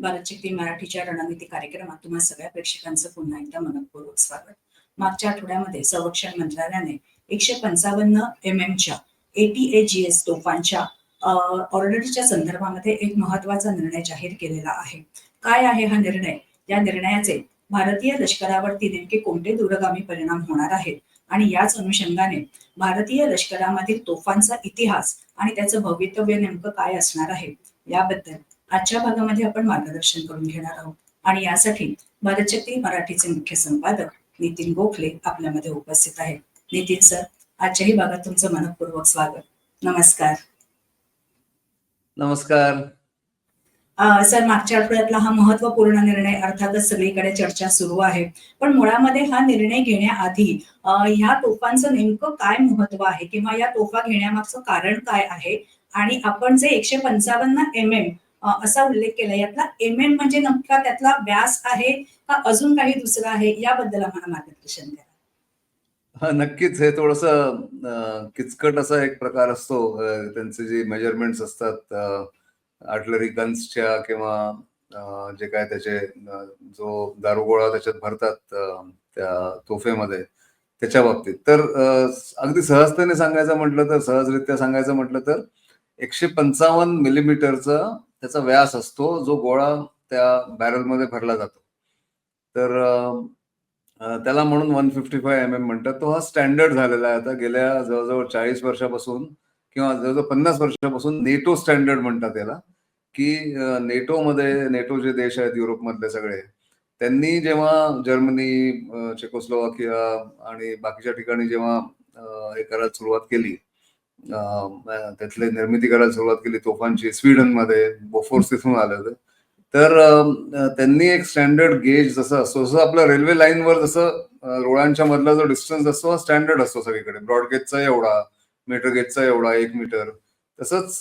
भारतशक्ती मराठीच्या रणनीती कार्यक्रमात तुम्हा सगळ्या प्रेक्षकांचं पुन्हा एकदा मनपूर्वक स्वागत. मागच्या आठवड्यामध्ये संरक्षण मंत्रालयाने एकशे पंचावन्न एम एमच्या एटीएजीएस तोफांच्या ऑर्डरच्या संदर्भामध्ये एक महत्त्वाचा निर्णय जाहीर केलेला आहे. काय आहे हा निर्णय? या निर्णयाचे भारतीय लष्करावरती नेमके कोणते दूरगामी परिणाम होणार आहेत? आणि याच अनुषंगाने भारतीय लष्करामधील तोफांचा इतिहास आणि त्याचं भवितव्य नेमकं काय असणार आहे? याबद्दल आजच्या भागामध्ये आपण मार्गदर्शन करून घेणार आहोत. आणि यासाठी भारतशक्ती मराठीचे मुख्य संपादक नितीन गोखले आपल्यामध्ये उपस्थित आहेत. नितीन सर आजच्याही भागात तुमचं मनपूर्वक स्वागत. नमस्कार. नमस्कार. सर मागच्या आठवड्यातला हा महत्त्वपूर्ण निर्णय अर्थातच सगळीकडे चर्चा सुरू आहे. पण मुळामध्ये हा निर्णय घेण्याआधी ह्या तोफांचं नेमकं काय महत्त्व आहे? किंवा या तोफा घेण्यामागचं कारण काय आहे? आणि आपण जे एकशे पंचावन्न एम एम असा उल्लेख केला यातला एम एम म्हणजे नक्का त्यातला व्यास आहे का अजून काही दुसरा आहे याबद्दल आम्हाला मार्गदर्शन करा हा नक्कीच. हे थोडस किचकट असा एक प्रकार असतो. त्यांचे जे मेजरमेंट्स असतात आर्टलरी गन्सच्या किंवा जे काय त्याचे जो दारुगोळा त्याच्यात भरतात त्या तोफेमध्ये त्याच्या बाबतीत. तर अगदी सहजतेने सांगायचं म्हटलं तर सहजरित्या सांगायचं म्हटलं तर एकशे पंचावन्न मिलीमीटरचा त्याचा व्यास असतो जो गोळा त्या बॅरलमध्ये भरला जातो. तर त्याला म्हणून one fifty five M M म्हणतात. तो हा स्टँडर्ड झालेला आहे आता. गेल्या जवळजवळ चाळीस वर्षापासून किंवा जवळजवळ पन्नास वर्षापासून नेटो स्टँडर्ड म्हणतात याला. की नेटोमध्ये नेटो जे देश आहेत युरोपमधले सगळे त्यांनी जेव्हा जर्मनी चेकोस्लोवाकिया आणि बाकीच्या ठिकाणी जेव्हा हे करायला सुरुवात केली त्यातले निर्मिती करायला सुरुवात केली तोफांची. स्वीडनमध्ये बोफोर्स तिथून आले होते. तर त्यांनी एक स्टँडर्ड गेज जसं असतो जसं आपलं रेल्वे लाईनवर जसं रोडांच्या मधला जो डिस्टन्स असतो हा स्टँडर्ड असतो सगळीकडे. ब्रॉडगेजचा एवढा मीटर गेजचा एवढा एक मीटर तसंच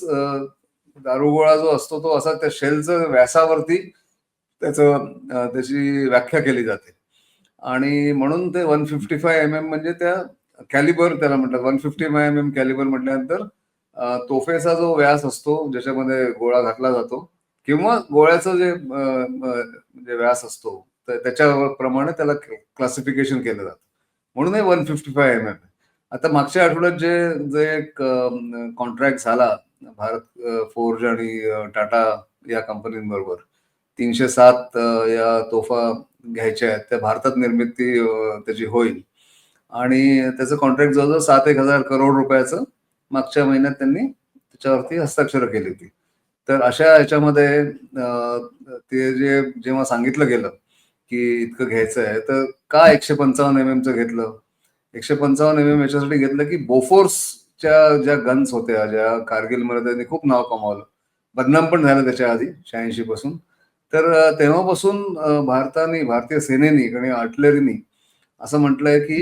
दारुगोळा जो असतो तो असा त्या शेलचं व्यासावरती त्याच त्याची व्याख्या केली जाते. आणि म्हणून ते one fifty five M M म्हणजे त्या कॅलिबर त्याला म्हणतात one fifty five M M calibre म्हटल्यानंतर तोफेचा जो व्यास असतो ज्याच्यामध्ये गोळा घातला जातो किंवा गोळ्याचं जे म्हणजे व्यास असतो तर त्याच्याप्रमाणे त्याला क्लासिफिकेशन केलं जातं. म्हणून हे one fifty five M M आता मागच्या आठवड्यात जे जे एक कॉन्ट्रॅक्ट झाला भारत फोर्ज आणि टाटा या कंपनींबरोबर तीनशे सात या तोफा घ्यायच्या आहेत त्या भारतात निर्मिती त्याची होईल. आणि त्याचं कॉन्ट्रॅक्ट जवळजवळ सात एक हजार करोड रुपयाचं मागच्या महिन्यात त्यांनी त्याच्यावरती हस्ताक्षर केली होती. तर अशा याच्यामध्ये ते जे जेव्हा सांगितलं गेलं की इतकं घ्यायचं आहे तर का एकशे पंचावन्न एम एमचं घेतलं? एकशे पंचावन्न एम एम याच्यासाठी घेतलं की बोफोर्सच्या ज्या गन्स होत्या ज्या कारगिलमध्ये त्यांनी खूप नाव कमावलं. बदनाम पण झालं त्याच्या आधी शहाऐंशी पासून. तर तेव्हापासून भारताने भारतीय सेनेनी आणि आर्टलरीनी असं म्हटलंय की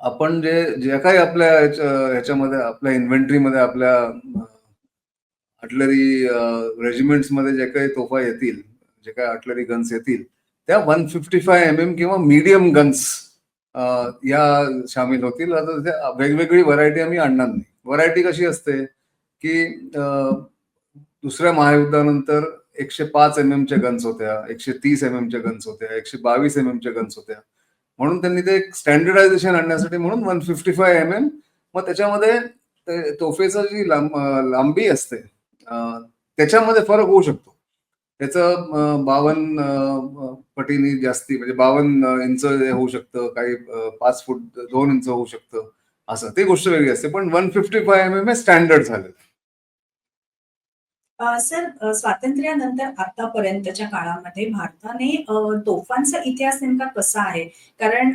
आपण जे जे काही आपल्या ह्याच्यामध्ये आपल्या इन्व्हेंटरीमध्ये आपल्या आर्टलरी रेजिमेंट्समध्ये जे काही तोफा येतील जे काही आर्टलरी गन्स येतील त्या one fifty five M M किंवा मीडियम गन्स या सामील होतील. आता त्या वेगवेगळी व्हरायटी आम्ही आणणार नाही. व्हरायटी कशी असते की दुसऱ्या महायुद्धानंतर एकशे पाच एम एमच्या गन्स होत्या एकशे तीस एम एमच्या गन्स होत्या एकशे बावीस एम एमच्या गन्स होत्या. म्हणून त्यांनी ते स्टँडर्डायझेशन आणण्यासाठी म्हणून one fifty five M M मग त्याच्यामध्ये तोफेचा तोफेचं जी लांब लांबी असते त्याच्यामध्ये फरक होऊ शकतो. त्याचं बावन्न पटीने जास्ती म्हणजे बावन्न इंच होऊ शकतं काही पाच फूट दोन इंच होऊ शकतं असं. ती गोष्ट वेगळी असते. पण one fifty five M M हे स्टँडर्ड झालं सर स्वातंत्र्यानंतर आतापर्यंतच्या काळामध्ये भारताने तोफांचा इतिहास नेमका कसा आहे? कारण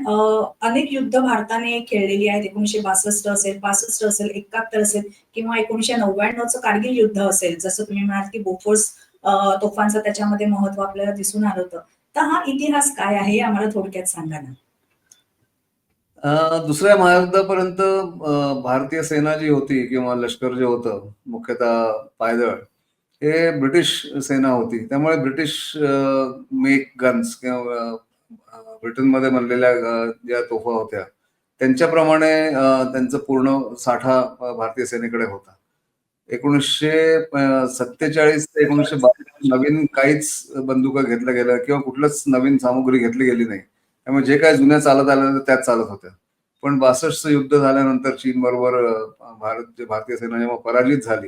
अनेक युद्ध भारताने खेळलेली आहेत. एकोणीशे बासष्ट असेल पासष्ट असेल एकाहत्तर असेल किंवा एकोणीशे नव्याण्णवचं कारगिल युद्ध असेल. जसं तुम्ही म्हणाल की बोफोर्स अ, तोफांचं त्याच्यामध्ये महत्त्व आपल्याला दिसून आलं होतं. तर हा इतिहास काय आहे हे आम्हाला थोडक्यात सांगा ना. दुसऱ्या महायुद्धापर्यंत भारतीय सेना जी होती किंवा लष्कर जे होतं मुख्यतः पायदळ हे ब्रिटिश सेना होती. त्यामुळे ब्रिटिश मेक गन्स किंवा ब्रिटनमध्ये बनलेल्या ज्या तोफा होत्या त्यांच्याप्रमाणे त्यांचा पूर्ण साठा भारतीय सेनेकडे होता. एकोणीसशे सत्तेचाळीस ते एकोणीसशे बावीस नवीन काहीच बंदुका घेतल्या गेल्या किंवा कुठलंच नवीन सामुग्री घेतली गेली नाही. त्यामुळे जे काय जुन्या चालत आल्या त्याच चालत होत्या. पण बासष्टचं युद्ध झाल्यानंतर चीन बरोबर भारत जे भारतीय सेना जेव्हा पराजित झाली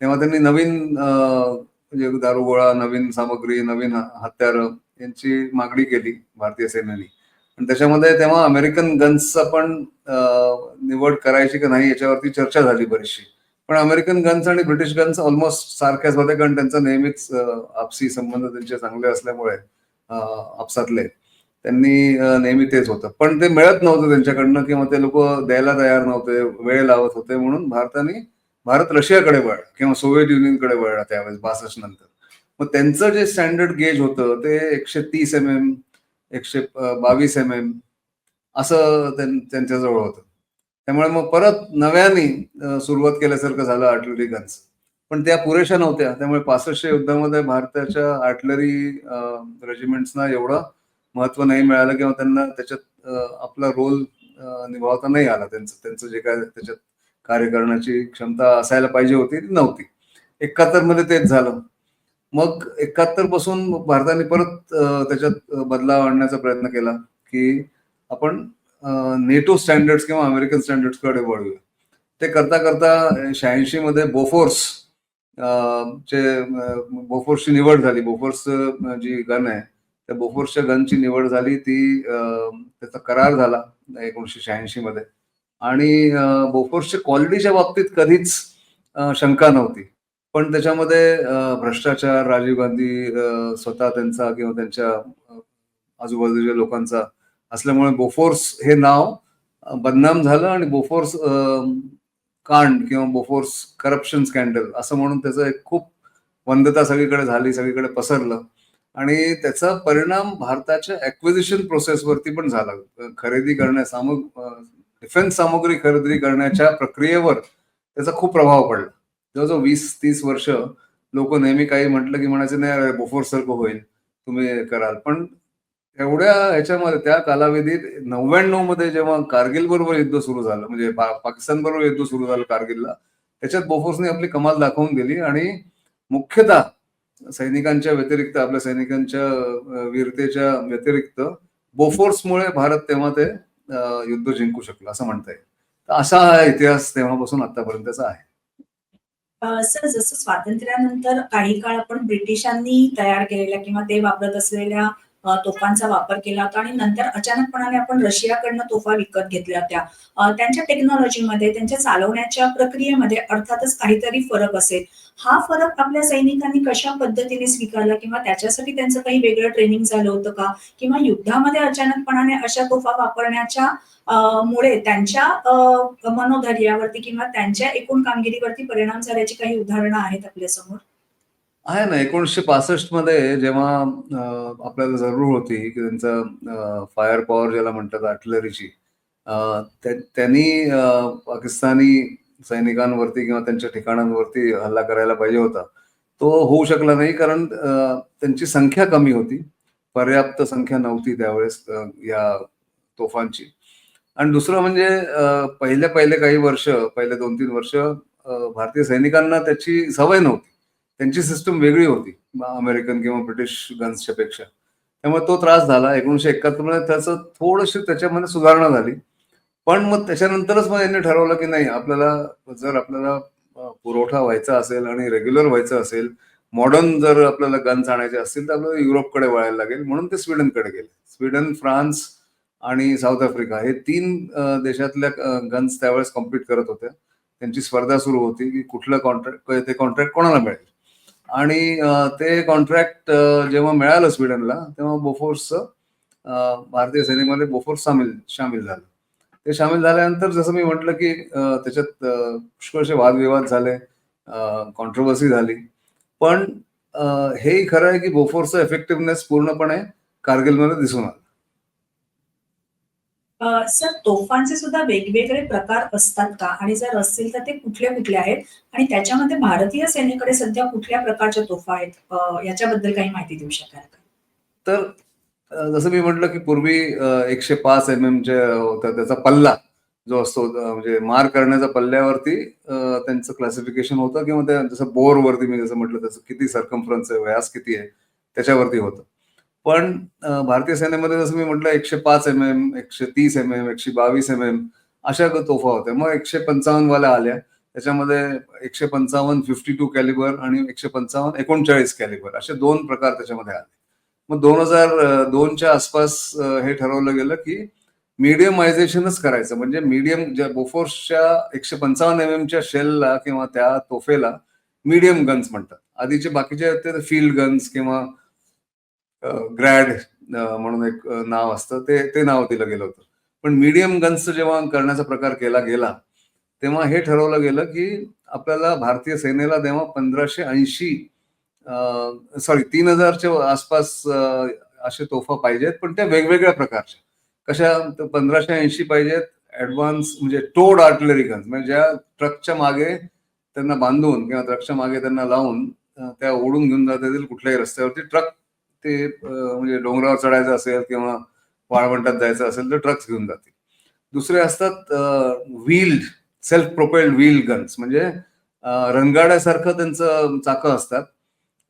तेव्हा त्यांनी नवीन म्हणजे दारुगोळा नवीन सामग्री नवीन हत्यार यांची मागणी केली भारतीय सेनेने आणि त्याच्यामध्ये तेव्हा अमेरिकन गन्सचा पण निवड करायची का नाही याच्यावरती चर्चा झाली बरीचशी. पण अमेरिकन गन्स आणि ब्रिटिश गन्स ऑलमोस्ट सारख्याच होते कारण त्यांचा नेहमीच आपसी संबंध त्यांचे चांगले असल्यामुळे आपसातले. त्यांनी नेहमी तेच होतं. पण ते मिळत नव्हतं त्यांच्याकडनं किंवा ते लोक द्यायला तयार नव्हते वेळ लावत होते म्हणून भारताने भारत रशियाकडे वळला किंवा सोव्हिएत युनियनकडे वळला त्यावेळेस बासष्ट नंतर. मग त्यांचं जे स्टँडर्ड गेज होतं ते एकशे तीस एम एम एकशे बावीस एम एम असं त्यांच्याजवळ होतं. त्यामुळे मग परत नव्याने सुरुवात केल्यासारखं झालं आर्टिलरी गन्स पण त्या पुरेशा नव्हत्या. त्यामुळे पासष्टच्या युद्धामध्ये भारताच्या आर्टिलरी रेजिमेंट्सना एवढं महत्त्व नाही मिळालं किंवा त्यांना त्याच्यात आपला रोल निभावता नाही आला. त्यांचं त्यांचं जे काय त्याच्यात कार्य करण्याची क्षमता असायला पाहिजे होती ती नव्हती. एकाहत्तरमध्ये तेच झालं. मग एकाहत्तरपासून भारताने परत त्याच्यात बदलाव आणण्याचा प्रयत्न केला की आपण नेटो स्टँडर्ड्स किंवा अमेरिकन स्टँडर्ड्सकडे वळूया. ते करता करता शहाऐंशी मध्ये बोफोर्स चे बोफोर्सची निवड झाली. बोफोर्स जी गन आहे त्या बोफोर्सच्या गनची निवड झाली. ती त्याचा करार झाला एकोणीसशे शहाऐंशी मध्ये. आणि बोफोर्सच्या क्वालिटीच्या बाबतीत कधीच शंका नव्हती. पण त्याच्यामध्ये भ्रष्टाचार राजीव गांधी स्वतः त्यांचा किंवा त्यांच्या आजूबाजूच्या लोकांचा असल्यामुळे बोफोर्स हे नाव बदनाम झालं आणि बोफोर्स कांड किंवा बोफोर्स करप्शन स्कॅन्डल असं म्हणून त्याचं एक खूप वंदता सगळीकडे झाली सगळीकडे पसरलं. आणि त्याचा परिणाम भारताच्या ऍक्विजिशन प्रोसेसवरती पण झाला. खरेदी करण्या सामग डिफेन्स सामुग्री खरेदी करण्याच्या प्रक्रियेवर त्याचा खूप प्रभाव पडला. जवळजवळ वीस तीस वर्ष लोक नेहमी काही म्हटलं की म्हणायचे नाही बोफोर सारखं होईल तुम्ही कराल. पण एवढ्या ह्याच्यामध्ये त्या कालावधीत नव्याण्णवमध्ये जेव्हा कारगिल बरोबर युद्ध सुरू झालं म्हणजे पाकिस्तान बरोबर युद्ध सुरू झालं कारगिलला त्याच्यात बोफोर्सने आपली कमाल दाखवून दिली आणि मुख्यतः सैनिकांच्या व्यतिरिक्त आपल्या सैनिकांच्या वीरतेच्या व्यतिरिक्त बोफोर्समुळे भारत तेव्हा ते युद्ध जिंकू शकलो असं म्हणता येईल. तर असा हा इतिहास तेव्हापासून आतापर्यंतचा आहे. सर जसं स्वातंत्र्यानंतर काही काळ आपण ब्रिटिशांनी तयार केलेल्या किंवा ते वापरत असलेल्या तोफांचा वापर केला होता आणि नंतर अचानकपणाने आपण रशियाकडनं तोफा विकत घेतल्या होत्या. त्यांच्या टेक्नॉलॉजीमध्ये त्यांच्या चालवण्याच्या प्रक्रियेमध्ये अर्थातच काहीतरी फरक असेल. हा फरक आपल्या सैनिकांनी कशा पद्धतीने स्वीकारला किंवा त्याच्यासाठी त्यांचं काही वेगळं ट्रेनिंग झालं होतं का? किंवा युद्धामध्ये अचानकपणाने अशा तोफा वापरण्याच्या मुळे त्यांच्या मनोधैर्यावरती किंवा त्यांच्या एकूण कामगिरीवरती परिणाम झाल्याची काही उदाहरणं आहेत आपल्यासमोर आहे ना एकोणीसशे पासष्टमध्ये जेव्हा आपल्याला जरूर होती की त्यांचं फायर पॉवर ज्याला म्हणतात आर्टिलरीची त्यांनी पाकिस्तानी सैनिकांवरती किंवा त्यांच्या ठिकाणांवरती हल्ला करायला पाहिजे होता. तो होऊ शकला नाही कारण त्यांची संख्या कमी होती. पर्याप्त संख्या नव्हती त्यावेळेस या तोफांची. आणि दुसरं म्हणजे पहिले पहिले काही वर्ष पहिले दोन तीन वर्ष भारतीय सैनिकांना त्याची सवय नव्हती. त्यांची सिस्टम वेगळी होती अमेरिकन किंवा ब्रिटिश गन्सच्या पेक्षा. त्यामुळे तो त्रास झाला. एकोणीशे एकाहत्तरमध्ये त्याचं थोडीशी त्याच्यामध्ये सुधारणा झाली. पण मग त्याच्यानंतरच मग यांनी ठरवलं की नाही आपल्याला जर आपल्याला पुरवठा व्हायचा असेल आणि रेग्युलर व्हायचं असेल मॉडर्न जर आपल्याला गन्स आणायचे असतील तर आपल्याला युरोपकडे वळायला लागेल. म्हणून ते स्वीडनकडे गेले. स्वीडन फ्रान्स आणि साऊथ आफ्रिका हे तीन देशातल्या गन्स त्यावेळेस कंप्लीट करत होत्या. त्यांची स्पर्धा सुरू होती की कुठलं कॉन्ट्रॅक्ट ते कॉन्ट्रॅक्ट कोणाला मिळेल? आणि ते कॉन्ट्रॅक्ट जेव्हा मिळालं स्वीडनला तेव्हा बोफोर्सचं भारतीय सैनिकांमध्ये बोफोर्स सामील सामील झालं. ते सामील झाल्यानंतर जसं मी म्हटलं की त्याच्यात पुष्कळसे वादविवाद झाले कॉन्ट्रोवर्सी झाली. पण हेही खरं आहे की बोफोर्सचा इफेक्टिव्हनेस पूर्णपणे कारगिलमध्ये दिसून आला. सर तोफांचे सुद्धा वेगवेगळे प्रकार असतात का? आणि जर असतील तर ते कुठले कुठले आहेत? आणि त्याच्यामध्ये भारतीय सेनेकडे सध्या कुठल्या प्रकारच्या तोफा आहेत? याच्याबद्दल काही माहिती देऊ शकाल का? तर जसं मी म्हटलं की पूर्वी एकशे पाच एम एमच्या होत्या त्याचा पल्ला जो असतो म्हणजे मार करण्याच्या पल्ल्यावरती त्यांचं क्लासिफिकेशन होतं किंवा त्या जसं बोरवरती मी जसं म्हटलं त्याचं किती सरकम्फरन्स आहे व्यास किती आहे त्याच्यावरती होतं. पण भारतीय सेनेमध्ये जसं मी म्हटलं एकशे पाच एम एम एकशे तीस एम एम एकशे बावीस एम एम अशा तोफा होत्या. मग एकशे पंचावन्न वाल्या आल्या. त्याच्यामध्ये एकशे पंचावन्न फिफ्टी टू कॅलिबर आणि एकशे पंचावन्न एकोणचाळीस कॅलिबर असे दोन प्रकार त्याच्यामध्ये आले. मग दोन हजार दोनच्या आसपास हे ठरवलं गेलं की मिडियमायझेशनच करायचं. म्हणजे मीडियम ज्या बोफोर्सच्या एकशे पंचावन्न एम एमच्या शेलला किंवा त्या तोफेला मीडियम गन्स म्हणतात. आधीचे बाकीचे होते फील्ड गन्स किंवा ग्रॅड म्हणून एक नाव असतं. ते ते नाव दिलं गेलं होतं. पण मीडियम गन्सचं जेव्हा करण्याचा प्रकार केला गेला तेव्हा हे ठरवलं गेलं की आपल्याला भारतीय सेनेला तेव्हा पंधराशे ऐंशी सॉरी तीन हजारच्या आसपास असे तोफा पाहिजेत पण त्या वेगवेगळ्या प्रकारच्या. कशा तर पंधराशे ऐंशी पाहिजेत ऍडव्हान्स म्हणजे टोड आर्टिलरी गन्स म्हणजे ज्या ट्रकच्या मागे त्यांना बांधून किंवा ट्रकच्या मागे त्यांना लावून त्या ओढून घेऊन जाता येतील कुठल्याही रस्त्यावरती. ट्रक ते म्हणजे डोंगरावर चढायचं असेल किंवा वाळवंटात जायचं असेल तर ट्रक्स घेऊन जातील. दुसरे असतात wheeled self propelled wheel guns म्हणजे रंगाड्यासारखं रणगाड्यासारखं त्यांचं चाकं असतात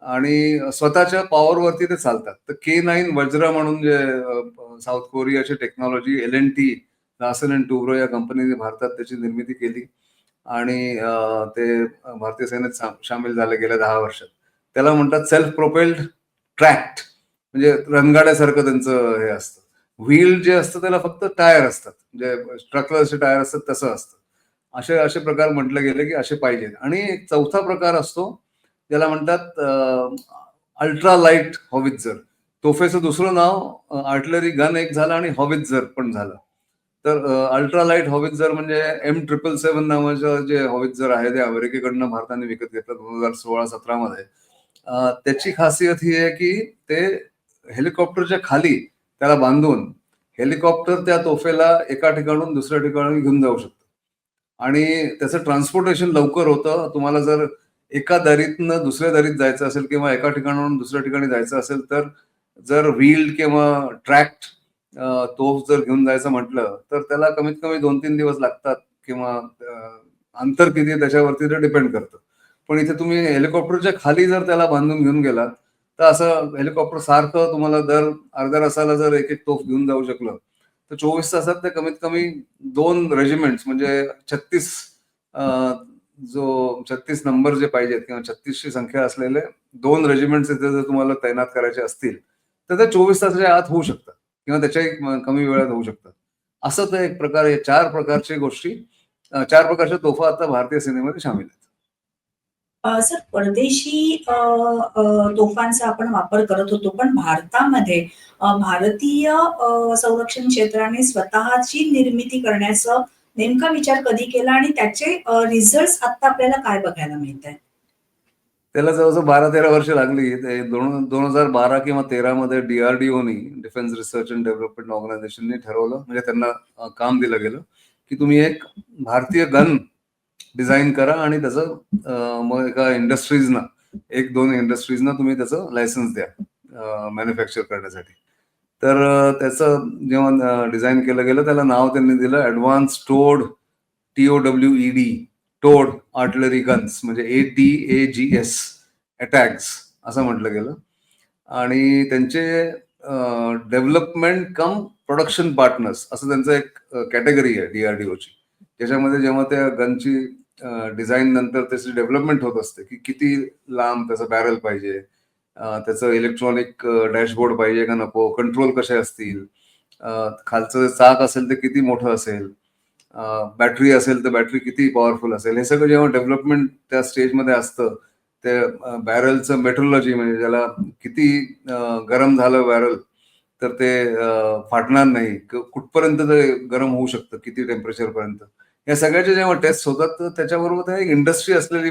आणि स्वतःच्या पॉवरवरती ते चालतात. तर के नाईन वज्र म्हणून जे South कोरियाची technology L N T Larsen and Toubro या कंपनीने भारतात त्याची निर्मिती केली आणि ते भारतीय सेनेत सामील झाले गेल्या दहा वर्षात. त्याला म्हणतात सेल्फ प्रोपेल्ड ट्रॅक्ट म्हणजे रणगाड्यासारखं त्यांचं हे असतं. व्हील जे असतं त्याला फक्त टायर असतात. म्हणजे ट्रकला जसे टायर असतात तसं असतं. असे असे प्रकार म्हटलं गेले की असे पाहिजेत आणि चौथा प्रकार असतो ज्याला म्हणतात अल्ट्रा लाइट हॉवित्झर. तोफेचं दुसरं नाव आर्टिलरी गन एक झालं आणि हॉवित्झर पण झालं. तर अल्ट्रा लाइट हॉवित्झर म्हणजे एम ट्रिपल सेव्हन नावाचं जे हॉवित्झर आहे ते अमेरिकेकडनं भारताने विकत घेतलं दोन हजार सोळा सतरामध्ये. मध्ये त्याची खासियत ही आहे की ते हेलिकॉप्टरच्या खाली त्याला बांधून हेलिकॉप्टर त्या तोफेला एका ठिकाणून दुसऱ्या ठिकाणी घेऊन जाऊ शकतं. आणि त्याचं ट्रान्सपोर्टेशन लवकर होतं. तुम्हाला जर एका दारीतनं दुसऱ्या दारीत जायचं असेल किंवा एका ठिकाणाहून दुसऱ्या ठिकाणी जायचं असेल तर जर व्हील किंवा ट्रॅक्ट तोफ जर घेऊन जायचं म्हटलं तर त्याला कमीत कमी दोन तीन दिवस लागतात किंवा अंतर किती त्याच्यावरती ते डिपेंड करतं. पण इथे तुम्ही हेलिकॉप्टरच्या खाली जर त्याला बांधून घेऊन गेलात तर असं हेलिकॉप्टर सारखं तुम्हाला दर अर्ध्या रसाला जर एक एक तोफ घेऊन जाऊ शकलं तर चोवीस तासात ते कमीत कमी दोन रेजिमेंट्स म्हणजे छत्तीस जो छत्तीस नंबर जे पाहिजेत किंवा छत्तीसची संख्या असलेले दोन रेजिमेंट्स इथे जर तुम्हाला तैनात करायचे असतील तर ते चोवीस तासाच्या आत होऊ शकतात किंवा त्याच्याही कमी वेळात होऊ शकतात. असं ते एक प्रकार चार प्रकारचे गोष्टी चार प्रकारच्या तोफा आता भारतीय सेनेमध्ये सामील आहेत. सर परदेशी तोफांचा आपण वापर करत होतो पण भारतामध्ये भारतीय संरक्षण क्षेत्राने स्वतःची निर्मिती करण्याचा नेमका विचार कधी केला आणि त्याचे रिझल्ट आता आपल्याला काय बघायला मिळत आहे त्याला जवळजवळ बारा तेरा वर्ष लागली. ते दोन दोन हजार बारा किंवा तेरा मध्ये डीआरडीओनी डिफेन्स रिसर्च अँड डेव्हलपमेंट ऑर्गनायझेशनने ठरवलं म्हणजे त्यांना काम दिलं गेलं की तुम्ही एक भारतीय गन डिझाईन करा आणि त्याचं मग एका इंडस्ट्रीजना एक दोन इंडस्ट्रीजना तुम्ही त्याचं लायसन्स द्या मॅन्युफॅक्चर करण्यासाठी. तर त्याचं जेव्हा डिझाईन केलं गेलं त्याला नाव त्यांनी दिलं advanced towed T O W E D towed artillery guns म्हणजे A T A G S ATAGS असं म्हटलं गेलं. आणि त्यांचे डेव्हलपमेंट कम प्रोडक्शन पार्टनर्स असं त्यांचं एक कॅटेगरी आहे डीआरडीओची त्याच्यामध्ये जेव्हा त्या गनची डिझाईन नंतर त्याची डेव्हलपमेंट होत असते की किती लांब त्याचं बॅरल पाहिजे त्याचं इलेक्ट्रॉनिक डॅशबोर्ड पाहिजे का नको कंट्रोल कसे असतील खालचं चाक असेल ते किती मोठं असेल बॅटरी असेल तर बॅटरी किती पॉवरफुल असेल हे सगळं जेव्हा डेव्हलपमेंट त्या स्टेजमध्ये असतं ते बॅरलचं मेट्रोलॉजी म्हणजे ज्याला किती गरम झालं बॅरल तर ते फाटणार नाही कुठपर्यंत ते गरम होऊ शकतं किती टेम्परेचरपर्यंत या सगळ्याचे जेव्हा टेस्ट होतात तर त्याच्याबरोबर एक इंडस्ट्री असलेली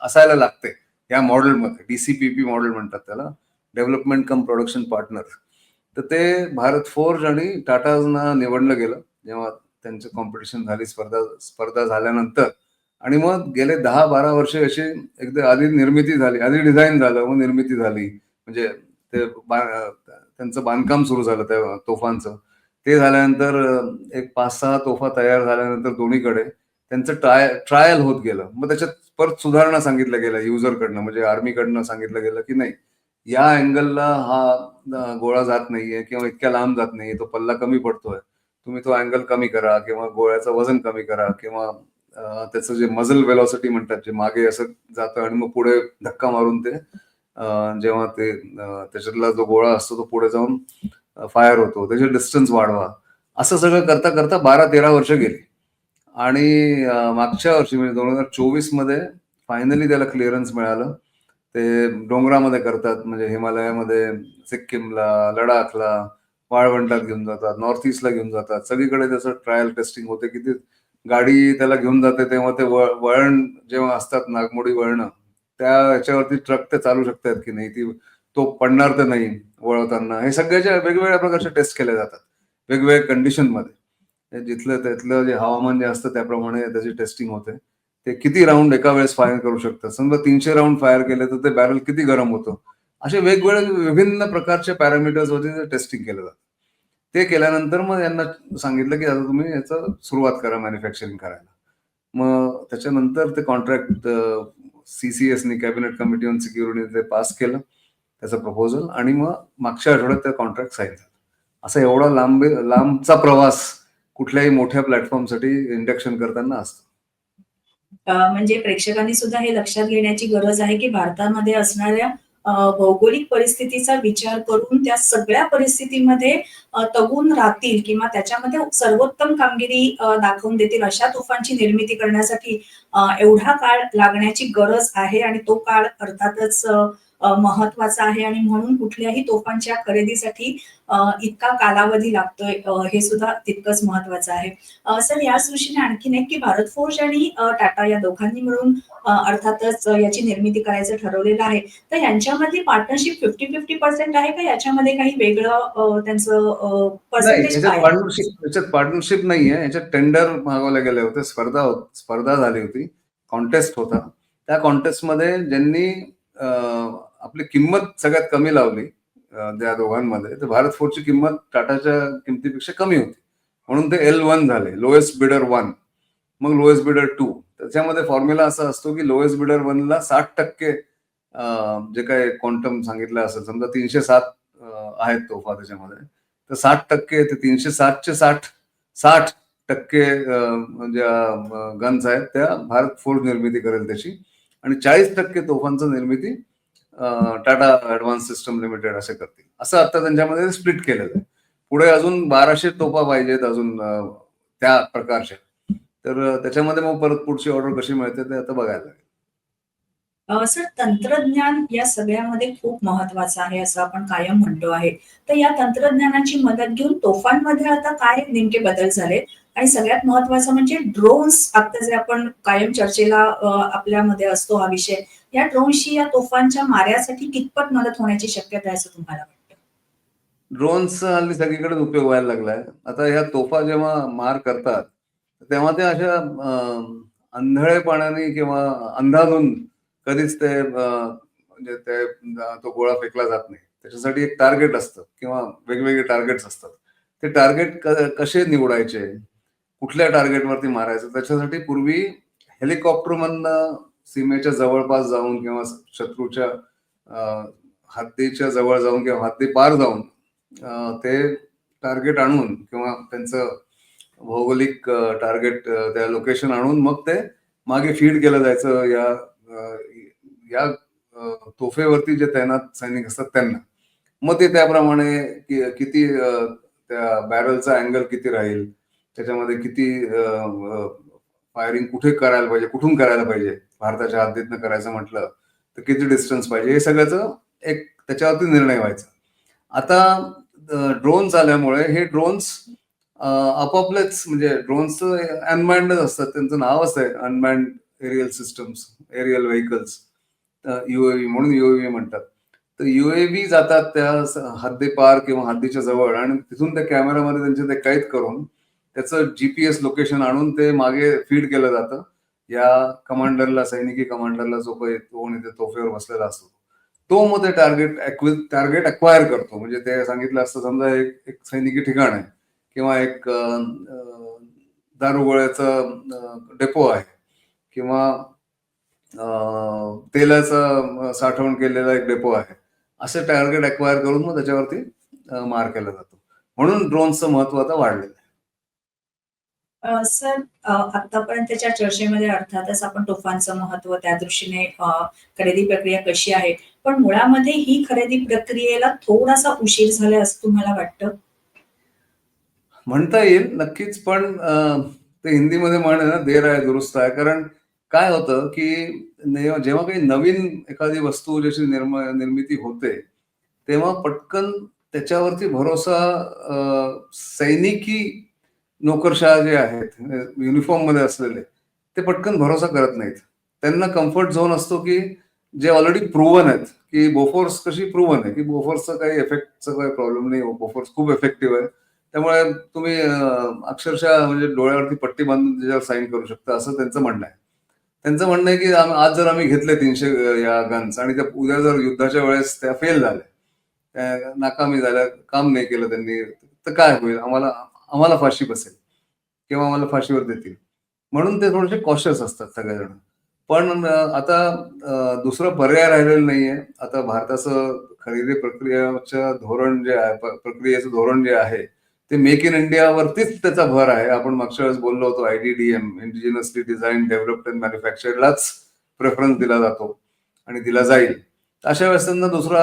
असायला लागते. या मॉडेलमध्ये डीसीपीपी मॉडेल म्हणतात त्याला डेव्हलपमेंट कम प्रोडक्शन पार्टनर तर ते भारत फोर्ज आणि टाटाजना निवडलं गेलं जेव्हा त्यांचं कॉम्पिटिशन झाली स्पर्धा स्पर्धा झाल्यानंतर. आणि मग गेले दहा बारा वर्ष अशी एकदा आधी निर्मिती झाली आधी डिझाईन झालं मग निर्मिती झाली. म्हणजे ते बा- त्यांचं बांधकाम सुरू झालं त्या तोफांचं. ते झाल्यानंतर एक पाच सहा तोफा तयार झाल्यानंतर दोन्हीकडे त्यांचं ट्राय ट्रायल होत गेलं. मग त्याच्यात परत सुधारणा सांगितलं गेलं युजरकडनं म्हणजे आर्मीकडनं सांगितलं गेलं की नाही या अँगलला हा गोळा जात नाहीये किंवा इतक्या लांब जात नाहीये तो पल्ला कमी पडतोय. तुम्ही तो अँगल कमी करा किंवा गोळ्याचं वजन कमी करा किंवा त्याचं जे मजल वेलॉसिटी म्हणतात जे मागे असं जातं आणि मग पुढे धक्का मारून ते जेव्हा ते त्याच्यातला जो गोळा असतो तो पुढे जाऊन फायर होतो त्याचे डिस्टन्स वाढवा. असं सगळं करता करता बारा तेरा वर्ष गेली. आणि मागच्या वर्षी म्हणजे दोन हजार चोवीसमध्ये फायनली त्याला क्लिअरन्स मिळालं. ते डोंगरामध्ये करतात म्हणजे हिमालयामध्ये सिक्कीमला लडाखला वाळवंटात घेऊन जातात नॉर्थ ईस्टला घेऊन जातात. सगळीकडे त्याचं ट्रायल टेस्टिंग होते की गाडी त्याला घेऊन जाते तेव्हा ते वळण जेव्हा असतात नागमोडी वळणं त्या याच्यावरती ट्रक ते चालू शकतात की नाही ती तो पडणार तर नाही. वळवताना हे सगळ्याच्या वेगवेगळ्या प्रकारचे टेस्ट केले जातात वेगवेगळ्या कंडिशनमध्ये जिथलं त्यातलं जे हवामान जे असतं त्याप्रमाणे त्याची टेस्टिंग होते. ते किती राऊंड एका वेळेस फायर करू शकतात? समजा तीनशे राऊंड फायर केले तर ते बॅरल किती गरम होतं? असे वेगवेगळे विभिन्न प्रकारचे पॅरामीटर्स वरती ते टेस्टिंग केलं जातं. ते केल्यानंतर मग यांना सांगितलं की आता तुम्ही याचं सुरुवात करा मॅन्युफॅक्चरिंग करायला. मग त्याच्यानंतर ते कॉन्ट्रॅक्ट सीसीएसनी कॅबिनेट कमिटी ऑन सिक्युरिटी ते पास केलं. त्याचं प्रपोजल आणि मग मागच्या आठवड्यात त्या कॉन्ट्रॅक्ट साईन झालं. असा एवढा लांब लांबचा प्रवास कुठल्याही मोठ्या प्लॅटफॉर्मसाठी इंडक्शन करताना असतो. म्हणजे प्रेक्षकांनी सुद्धा हे लक्षात घेण्याची गरज आहे की भारतामध्ये असणाऱ्या भौगोलिक परिस्थितीचा विचार करून त्या सगळ्या परिस्थितीमध्ये तगून राहतील किंवा त्याच्यामध्ये सर्वोत्तम कामगिरी दाखवून देतील अशा तुफांची निर्मिती करण्यासाठी एवढा काळ लागण्याची गरज आहे आणि तो काळ अर्थातच महत्त्वाचा आहे आणि म्हणून कुठल्याही तोफांच्या खरेदीसाठी इतका कालावधी लागतोय हे सुद्धा तितकंच महत्वाचं आहे. सर याच दृष्टीने आणखीन एक की भारत फोर्ज आणि टाटा या दोघांनी मिळून अर्थातच याची निर्मिती करायचं ठरवलेलं आहे. तर यांच्यामधली पार्टनरशिप फिफ्टी फिफ्टी पर्सेंट आहे का? याच्यामध्ये काही वेगळं त्यांचं नाही पर्सेंटेज याच्यात आहे? पार्टनरशिप पार्टनरशिप नाहीये. याच्यात टेंडर मागवले गेले होते स्पर्धा स्पर्धा झाली होती. कॉन्टेस्ट होता. त्या कॉन्टेस्टमध्ये ज्यांनी आपली किंमत सगळ्यात कमी लावली त्या दोघांमध्ये. तर भारत फोरची किंमत टाटाच्या किमतीपेक्षा कमी होती. म्हणून ते एल वन झाले लोएस्ट बिडर वन मग लोएस्ट बिडर टू त्याच्यामध्ये फॉर्म्युला असा असतो की लोएस्ट बिडर वनला साठ टक्के जे काय क्वांटम सांगितलं असेल समजा तीनशे सात आहेत तोफा त्याच्यामध्ये. तर साठ टक्के ते तीनशे सातचे साठ साठ टक्के ज्या म्हणजे, गन्स आहेत त्या भारत फोर्स निर्मिती करेल त्याची. आणि चाळीस टक्के तोफांचं निर्मिती टाटा ऍडव्हान्स सिस्टम लिमिटेड असे करतील. असं आता त्यांच्यामध्ये स्प्लिट केलेलं आहे. पुढे अजून बाराशे तोफा पाहिजेत अजून त्या प्रकारच्या तर त्याच्यामध्ये मग परत पुढची ऑर्डर कशी मिळते ते आता बघायला लागेल. सर तंत्रज्ञान या सगळ्यामध्ये खूप महत्वाचं आहे असं आपण कायम म्हणतो आहे. तर या तंत्रज्ञानाची मदत घेऊन तोफांमध्ये आता काय नेमके बदल झाले? आणि सगळ्यात महत्वाचं म्हणजे ड्रोन्स आता जे आपण कायम चर्चेला आपल्यामध्ये असतो हा विषय या ड्रोनशी या तोफांच्या माऱ्यासाठी कितपत मदत होण्याची शक्यता आहे असं तुम्हाला वाटतं? ड्रोनचा हल्ली सगळीकडे उपयोग व्हायला लागलाय. आता ह्या तोफा जेव्हा मार करतात तेव्हा ते अशा अंधळेपणाने किंवा अंधाधून कधीच ते म्हणजे ते तो गोळा फेकला जात नाही. त्याच्यासाठी एक टार्गेट असतं किंवा वेगवेगळे टार्गेट्स असतात. ते टार्गेट कसे निवडायचे? कुठल्या टार्गेटवरती मारायचं? त्याच्यासाठी पूर्वी हेलिकॉप्टरमधनं सीमेच्या जवळपास जाऊन किंवा शत्रूच्या हद्दीच्या जवळ जाऊन किंवा हद्दी पार जाऊन ते टार्गेट आणून किंवा त्यांचं भौगोलिक टार्गेट त्या लोकेशन आणून मग ते मागे फीड केलं जायचं या या तोफेवरती जे तैनात सैनिक असतात त्यांना. मग ते त्याप्रमाणे किती त्या बॅरलचा अँगल किती राहील? त्याच्यामध्ये किती फायरिंग कुठे करायला पाहिजे कुठून करायला पाहिजे? भारताच्या हद्दीतनं करायचं म्हटलं तर किती डिस्टन्स पाहिजे? हे सगळ्याचं एक त्याच्यावरती निर्णय व्हायचा. आता ड्रोन्स आल्यामुळे हे ड्रोन्स आपापलेच म्हणजे ड्रोन्स अनमॅन्डच असतात त्यांचं नावच आहे unmanned aerial systems aerial vehicles UAV म्हणून युएव्ही म्हणतात. तर युएव्ही जातात त्या हद्दीपार किंवा हद्दीच्या जवळ आणि तिथून त्या कॅमेरामध्ये त्यांचे ते कैद करून त्याचं जीपीएस लोकेशन आणून ते मागे फीड केलं जातं. या कमांडरला सैनिकी कमांडरला जो काही कोण इथे तोफेवर बसलेला असतो. तो मग ते टार्गेट टार्गेट अक्वायर करतो. म्हणजे ते सांगितलं असतं समजा एक एक सैनिकी ठिकाण आहे किंवा एक अं, दारुगोळ्याचं डेपो आहे किंवा तेलाचं साठवण केलेला एक डेपो आहे. असे टार्गेट अक्वायर करून मग त्याच्यावरती मार केला जातो. म्हणून ड्रोनचं महत्त्व आता वाढलेलं सर आतापर्यंतच्या चर्चेमध्ये अर्थातच आपण तोफांचं महत्त्व त्या दृष्टीने खरेदी प्रक्रिया कशी आहे पण मुळामध्ये ही खरेदी प्रक्रियेला थोडासा उशीर झाला असं तुम्हाला वाटतं? म्हणता येईल नक्कीच पण ते हिंदीमध्ये म्हण ना देर आहे दुरुस्त आहे कारण काय होतं की जेव्हा काही नवीन एखादी वस्तू ज्याची निर्म निर्मिती होते तेव्हा पटकन त्याच्यावरती भरोसा सैनिकी नोकरशाह जे आहेत युनिफॉर्ममध्ये असलेले ते पटकन भरोसा करत नाहीत. त्यांना कम्फर्ट झोन असतो की जे ऑलरेडी प्रूव्हन आहेत की बोफोर्स कशी प्रूव्हन आहे की बोफोर्सचं काही इफेक्टचं काही प्रॉब्लेम नाही बोफोर्स खूप इफेक्टिव्ह आहे. त्यामुळे तुम्ही अक्षरशः म्हणजे डोळ्यावरती पट्टी बांधून त्याच्यावर साईन करू शकता असं त्यांचं म्हणणं आहे. त्यांचं म्हणणं आहे की आज जर आम्ही घेतले तीनशे या गन्स आणि त्या उद्या जर युद्धाच्या वेळेस त्या फेल झाल्या त्या नाकामी झाल्या काम नाही केलं त्यांनी तर काय होईल? आम्हाला आम्हाला फाशी बसेल किंवा आम्हाला फाशीवर देतील. म्हणून ते थोडेसे कॉशियस असतात सगळेजण. पण आता दुसरा पर्याय राहिलेला नाहीये. आता भारताचं खरेदी प्रक्रियाच्या धोरण जे आहे प्रक्रियेचं धोरण जे आहे ते मेक इन इंडियावरतीच त्याचा भर आहे. आपण मागच्या वेळेस बोललो होतो IDDM indigenously design developed and मॅन्युफॅक्चरलाच preference दिला जातो आणि दिला जाईल. अशा वेळेस त्यांना दुसरा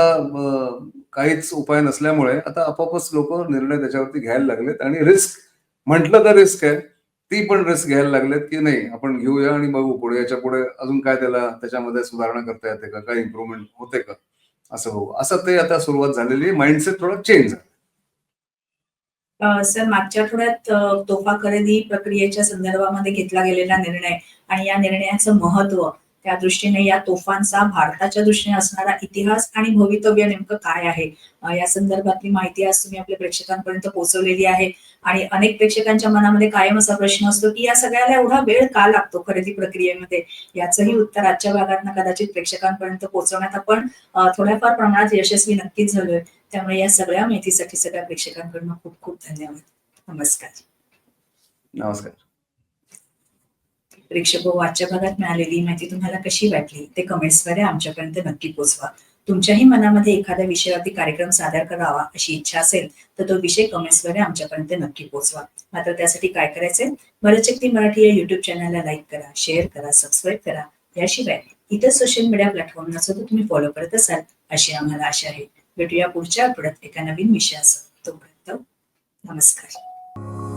काहीच उपाय नसल्यामुळे आता आपोआपच लोक निर्णय त्याच्यावरती घ्यायला लागलेत आणि रिस्क म्हटलं तर रिस्क आहे ती पण रिस्क घ्यायला लागलेत की नाही आपण घेऊया आणि बघू पुढे याच्यापुढे अजून काय त्याला त्याच्यामध्ये सुधारणा करता येते का काय इम्प्रुव्हमेंट होते का असं बघू. असं ते आता सुरुवात झालेली माइंडसेट थोडं चेंज झालं. सर मागच्या आठवड्यात तोफा खरेदी प्रक्रियेच्या संदर्भामध्ये घेतला गेलेला निर्णय आणि या निर्णयाचं महत्त्व त्या दृष्टीने या तोफांचा भारताच्या दृष्टीने असणारा इतिहास आणि भवितव्य नेमकं काय आहे? या संदर्भातली माहिती आज तुम्ही आपल्या प्रेक्षकांपर्यंत पोहोचवलेली आहे. आणि अनेक प्रेक्षकांच्या मनामध्ये कायम असा प्रश्न असतो की या सगळ्याला एवढा वेळ का लागतो खरेदी प्रक्रियेमध्ये? याचंही उत्तर आजच्या भागात कदाचित प्रेक्षकांपर्यंत पोहोचवण्यात आपण थोड्याफार प्रमाणात यशस्वी नक्कीच झालोय. त्यामुळे या सगळ्या माहितीसाठी सगळ्या प्रेक्षकांकडून खूप खूप धन्यवाद. नमस्कार. नमस्कार. प्रेक्षक हो, आजच्या भागात मिळालेली माहिती तुम्हाला कशी वाटली? ते कमेंट्सद्वारे आमच्यापर्यंत नक्की पोहोचवा तुमच्याही मनामध्ये एखाद्या विषयावरती कार्यक्रम सादर करावा अशी इच्छा असेल तर तो विषय कमेंट्सद्वारे आमच्यापर्यंत नक्की पोहोचवा मात्र त्यासाठी काय करायचंय? मरचक्ती मराठी या युट्यूब चॅनलला लाईक करा शेअर करा सबस्क्राईब करा. याशिवाय इतर सोशल मीडिया प्लॅटफॉर्मला सुद्धा तुम्ही फॉलो करत असाल अशी आम्हाला आशा आहे. भेटूया पुढच्या आठवड्यात एका नवीन विषयासह तोपर्यंत नमस्कार.